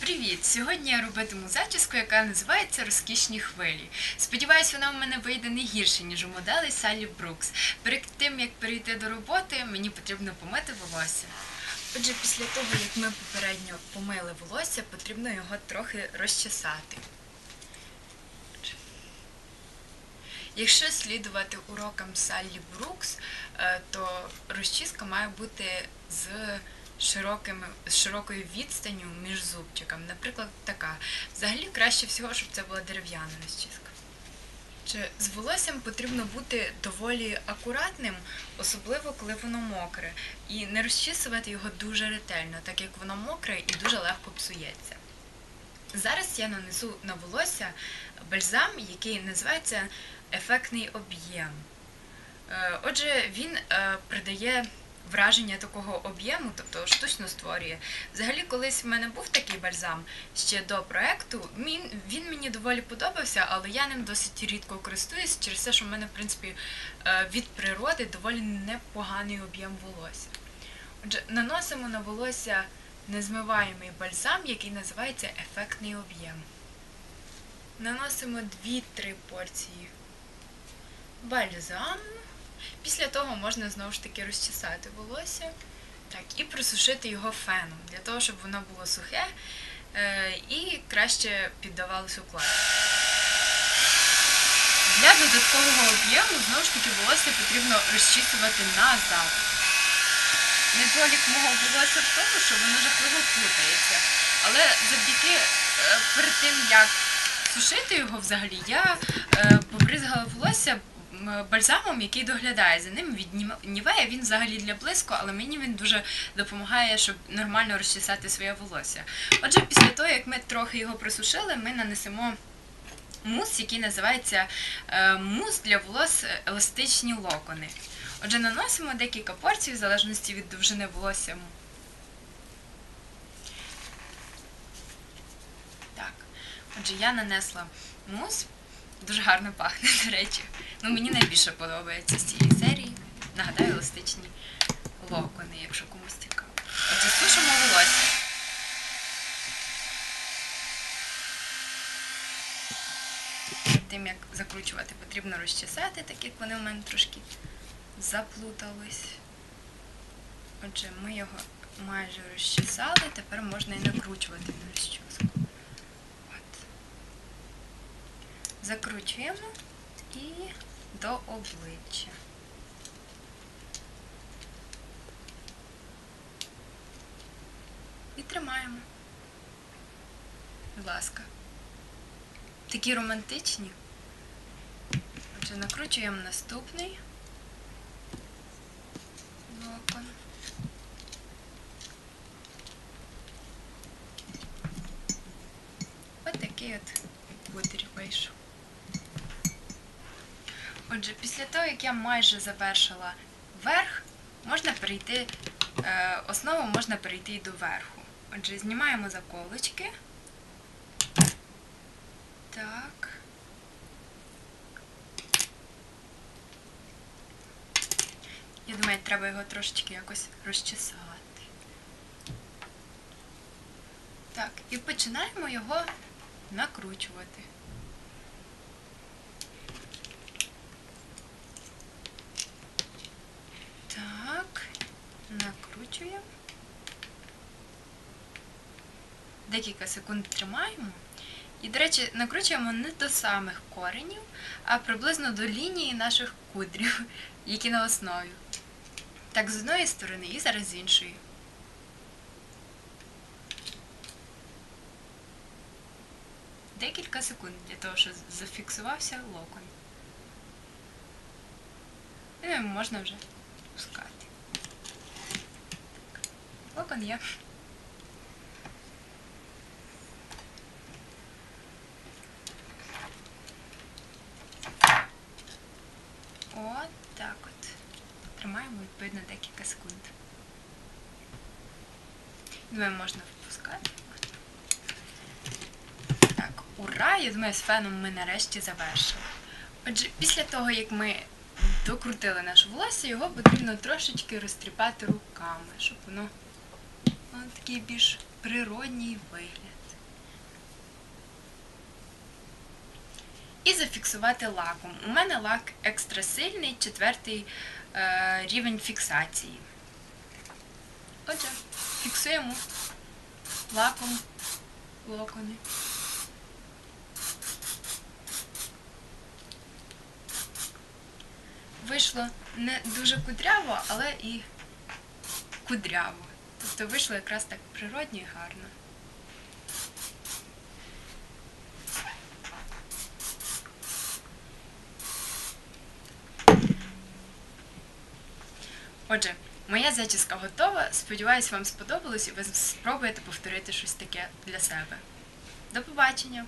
Привіт! Сьогодні я робитиму зачіску, яка називається Розкішні хвилі. Сподіваюсь, вона в мене вийде не гірше, ніж у моделі Салі Брукс. Перед тим як перейти до роботи, мені потрібно помити волосся. Отже, після того, як ми попередньо помили волосся, потрібно його трохи розчесати. Якщо слідувати урокам Саллі Брукс, е, то розчіска має бути з широкими, широкою відстанню між зубчиками. Наприклад, така. Взагалі краще всього, щоб це була дерев'яна розчіска. Чи з волоссям потрібно бути доволі акуратним, особливо коли воно мокре, і не розчісувати його дуже ретельно, так як воно мокре і дуже легко псується. Зараз я нанесу на волосся бальзам, який називається ефектний об'єм. Е, Отже, він е, придає враження такого об'єму, тобто штучно створює. Взагалі, колись в мене був такий бальзам ще до проекту. Він, мені доволі подобався, але я ним досить рідко користуюсь через те, що в мене, в принципі, е, від природи доволі непоганий об'єм волосся. Отже, наносимо на волосся незмиваємий бальзам, який називається ефектний об'єм. Наносимо 2-3 порції бальзаму. Після того можна знову ж таки розчесати волосся так, і просушити його феном, для того, щоб воно було сухе е, і краще піддавалося укладу. Для додаткового об'єму знову ж таки волосся потрібно розчісувати назад. Недолік мого волосся в тому, що воно жахливо плутається. Але завдяки е, перед тим, як сушити його взагалі, я е, побризгала волосся бальзамом, який доглядає за ним від Нівея. Він взагалі для блиску, але мені він дуже допомагає, щоб нормально розчесати своє волосся. Отже, після того, як ми трохи його просушили, ми нанесемо мус, який називається е, мус для волос еластичні локони. Отже, наносимо декілька порцій в залежності від довжини волосся. Так. Отже, я нанесла мус. Дуже гарно пахне, до речі. Ну, мені найбільше подобається з цієї серії. Нагадаю, еластичні локони, якщо комусь цікаво. Отже, сушимо волосся. Тим як закручувати, потрібно розчесати, так як вони в мене трошки заплутались. Отже, ми його майже розчесали, тепер можна і накручувати на розчіску. От. Закручуємо і до обличчя. І тримаємо. Будь ласка. Такі романтичні. Отже, накручуємо наступний локон. Ось такий от кудрі вийшов. Отже, після того, як я майже завершила верх, можна перейти, е, основу можна перейти і до верху. Отже, знімаємо заколочки. Так. Я думаю, треба його трошечки якось розчесати. Так, і починаємо його накручувати. Так, накручуємо. Декілька секунд тримаємо. І, до речі, накручуємо не до самих коренів, а приблизно до лінії наших кудрів, які на основі. Так, з одної сторони і зараз з іншої. Декілька секунд для того, щоб зафіксувався локон. І можна вже пускати. Локон є. От так от. Тримаємо відповідно декілька секунд. Думаю, можна впускати. Так, ура! Я думаю, з феном ми нарешті завершили. Отже, після того, як ми докрутили наше волосся, його потрібно трошечки розтріпати руками, щоб воно Он такий більш природній вигляд. І зафіксувати лаком. У мене лак екстрасильний, четвертий е, рівень фіксації. Отже, фіксуємо лаком локони. Вийшло не дуже кудряво, але і кудряво. Тобто вийшло якраз так природньо і гарно. Отже, моя зачіска готова. Сподіваюсь, вам сподобалось і ви спробуєте повторити щось таке для себе. До побачення!